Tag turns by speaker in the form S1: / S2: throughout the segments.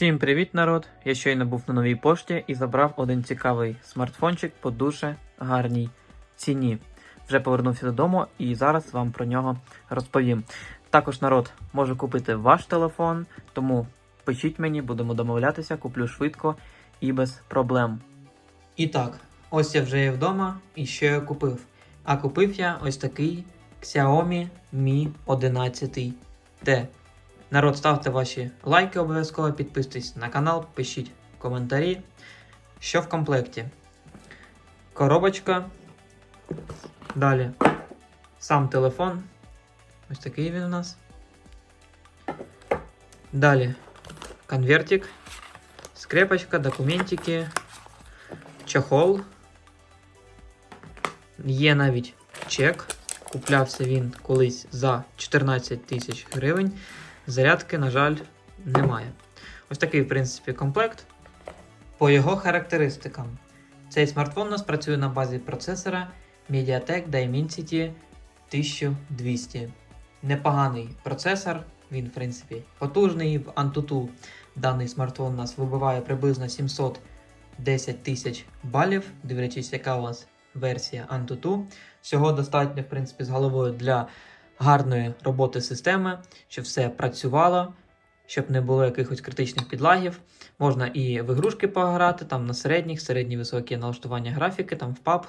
S1: Всім привіт, народ! Я щойно був на новій пошті і забрав один цікавий смартфончик по дуже гарній ціні. Вже повернувся додому і зараз вам про нього розповім. Також народ може купити ваш телефон, тому пишіть мені, будемо домовлятися, куплю швидко і без проблем. І так, ось я вже є вдома, і що я купив? А купив я ось такий Xiaomi Mi 11T. Народ, ставте ваші лайки обов'язково, підписуйтесь на канал, пишіть коментарі. Що в комплекті? Коробочка. Далі. Сам телефон. Ось такий він у нас. Далі конвертик. Скрепочка, документики. Чохол. Є навіть чек. Куплявся він колись за 14 тисяч гривень. Зарядки, на жаль, немає. Ось такий, в принципі, комплект. По його характеристикам. Цей смартфон у нас працює на базі процесора MediaTek Dimensity 1200. Непоганий процесор, він, в принципі, потужний. В Antutu даний смартфон у нас вибиває приблизно 710 тисяч балів. Дивлячись, яка у вас версія Antutu. Всього достатньо, в принципі, з головою для гарної роботи системи, щоб все працювало, щоб не було якихось критичних підлагів. Можна і в ігрушки пограти, там на середніх, середні високі налаштування графіки, там в PUBG.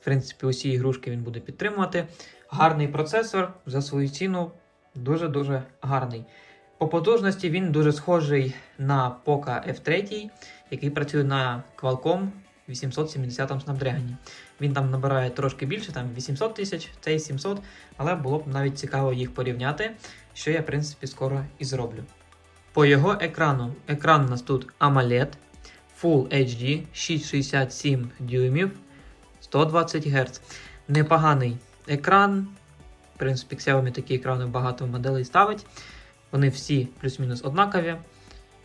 S1: В принципі, усі ігрушки він буде підтримувати. Гарний процесор за свою ціну дуже-дуже гарний. По потужності він дуже схожий на Poco F3, який працює на Qualcomm 870 Snapdragon. Він там набирає трошки більше, там 800 тисяч, цей 700, але було б навіть цікаво їх порівняти, що я, в принципі, скоро і зроблю. По його екрану. Екран у нас тут AMOLED, Full HD, 6,67 дюймів, 120 Гц. Непоганий екран. В принципі, Xiaomi такі екрани багато моделей ставить. Вони всі плюс-мінус однакові.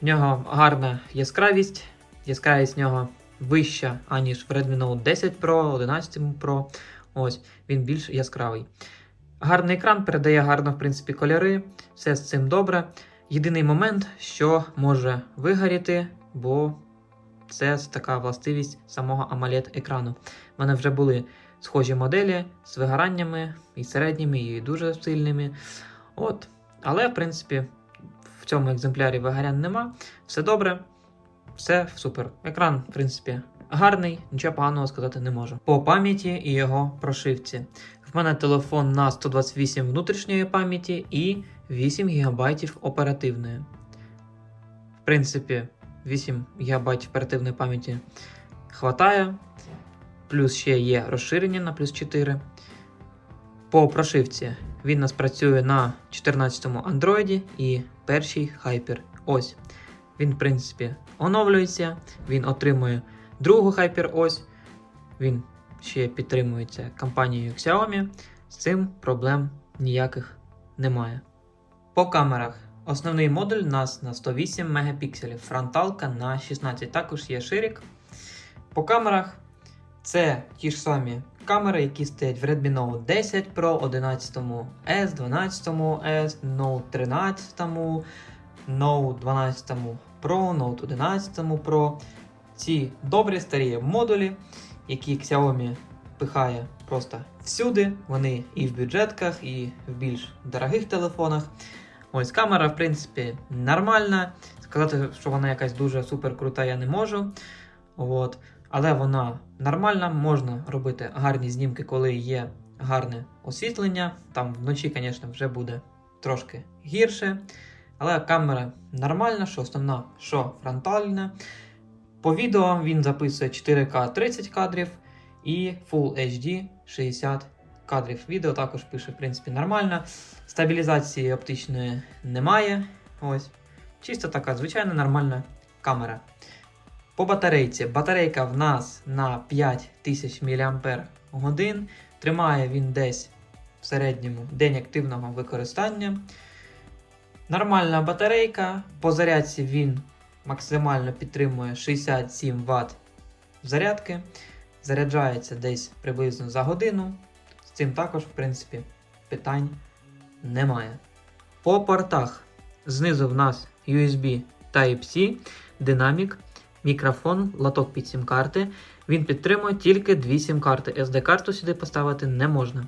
S1: В нього гарна яскравість. Яскравість в нього вища, аніж в Redmi Note 10 Pro, 11 Pro. Ось, він більш яскравий. Гарний екран передає гарно, в принципі, кольори, все з цим добре. Єдиний момент, що може вигоріти, бо це така властивість самого AMOLED екрану. У мене вже були схожі моделі з вигораннями і середніми, і дуже сильними. От. Але, в принципі, в цьому екземплярі вигорянь нема. Все добре. Все супер. Екран, в принципі, гарний, нічого поганого сказати не можу. По пам'яті і його прошивці. В мене телефон на 128 внутрішньої пам'яті і 8 ГБ оперативної. В принципі, 8 ГБ оперативної пам'яті хватає. Плюс ще є розширення на плюс 4. По прошивці він нас працює на 14-му Android і першій Hyper. Ось. Він, в принципі, оновлюється, він отримує другу Hyper ось. Він ще підтримується компанією Xiaomi. З цим проблем ніяких немає. По камерах. Основний модуль у нас на 108 мегапікселів, фронталка на 16, також є ширик. По камерах це ті ж самі камери, які стоять в Redmi Note 10 Pro, 11 S, 12 S, Note 13, Note 12 Pro, Note 11 Pro. Ці добрі старі модулі, які Xiaomi пихає просто всюди. Вони і в бюджетках, і в більш дорогих телефонах. Ось камера, в принципі, нормальна. Сказати, що вона якась дуже супер крута, я не можу. От. Але вона нормальна, можна робити гарні знімки, коли є гарне освітлення. Там вночі, звісно, вже буде трошки гірше. Але камера нормальна, що основна, що фронтальна. По відео він записує 4К 30 кадрів і Full HD 60 кадрів. Відео також пише, в принципі, нормально. Стабілізації оптичної немає. Ось. Чисто така звичайна нормальна камера. По батарейці. Батарейка в нас на 5000 мАч. Тримає він десь в середньому день активного використання. Нормальна батарейка. По зарядці він максимально підтримує 67 Вт зарядки. Заряджається десь приблизно за годину. З цим також, в принципі, питань немає. По портах. Знизу в нас USB Type-C, динамік, мікрофон, лоток під сім-карти. Він підтримує тільки дві сім-карти. SD-карту сюди поставити не можна.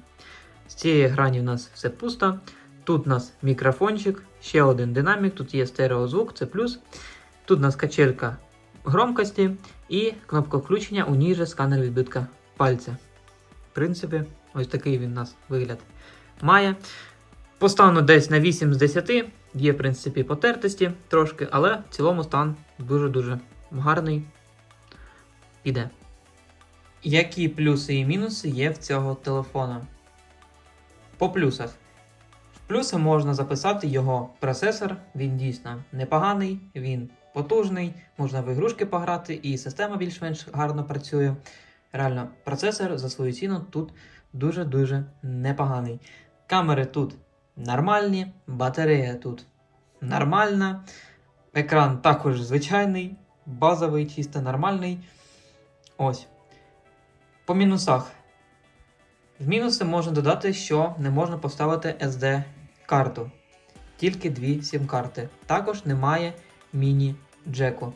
S1: З цієї грані в нас все пусто. Тут у нас мікрофончик, ще один динамік, тут є стереозвук, це плюс. Тут у нас качелька громкості і кнопка включення, у ній же сканер відбитка пальця. В принципі, ось такий він у нас вигляд має. Поставлено десь на 8 з 10, є, в принципі, потертості трошки, але в цілому стан дуже-дуже гарний. Піде. Які плюси і мінуси є в цього телефона? По плюсах. Плюси можна записати його процесор, він дійсно непоганий, він потужний, можна в ігрушки пограти, і система більш-менш гарно працює. Реально, процесор за свою ціну тут дуже-дуже непоганий. Камери тут нормальні, батарея тут нормальна, екран також звичайний, базовий, чисто нормальний. Ось. По мінусах. В мінуси можна додати, що не можна поставити SD-карту. Тільки дві сім-карти. Також немає міні-джеку.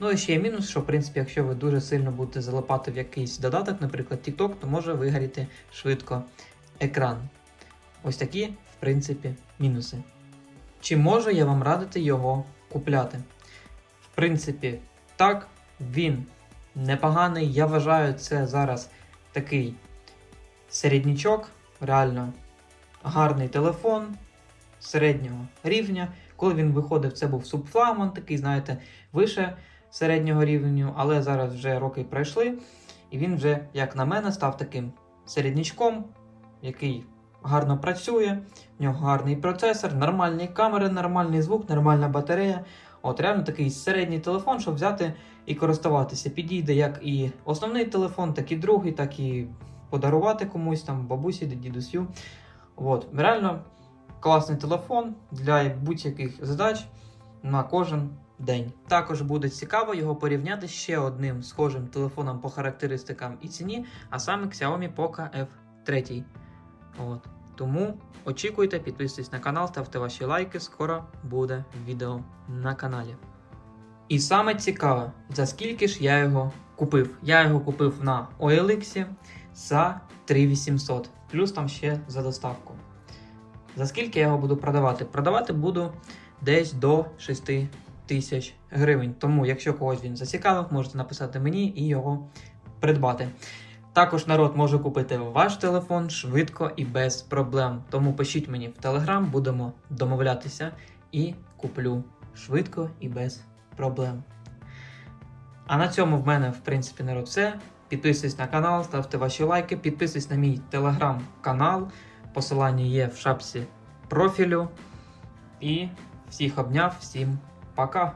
S1: Ну і ще є мінус, що в принципі, якщо ви дуже сильно будете залипати в якийсь додаток, наприклад, TikTok, то може вигоріти швидко екран. Ось такі, в принципі, мінуси. Чи можу я вам радити його купляти? В принципі, так, він непоганий. Я вважаю, це зараз такий середнячок, реально гарний телефон середнього рівня. Коли він виходив, це був субфлагман, такий, знаєте, вище середнього рівню, але зараз вже роки пройшли, і він вже, як на мене, став таким середнячком, який гарно працює, в нього гарний процесор, нормальні камери, нормальний звук, нормальна батарея. От реально такий середній телефон, щоб взяти і користуватися. Підійде як і основний телефон, так і другий, так і подарувати комусь там, бабусі, дідусю. От, реально класний телефон для будь-яких задач на кожен день. Також буде цікаво його порівняти з ще одним схожим телефоном по характеристикам і ціні, а саме Xiaomi Poco F3. От. Тому очікуйте, підписуйтесь на канал, ставте ваші лайки, скоро буде відео на каналі. І саме цікаве, за скільки ж я його купив. Я його купив на OLX за 3800, плюс там ще за доставку. За скільки я його буду продавати? Продавати буду десь до 6 тисяч гривень. Тому, якщо когось він зацікавив, можете написати мені і його придбати. Також народ може купити ваш телефон швидко і без проблем. Тому пишіть мені в Телеграм, будемо домовлятися і куплю швидко і без проблем. А на цьому в мене, в принципі, народ все. Підписуйтесь на канал, ставте ваші лайки, підписуйтесь на мій телеграм-канал. Посилання є в шапці профілю. І всіх обняв, всім пока!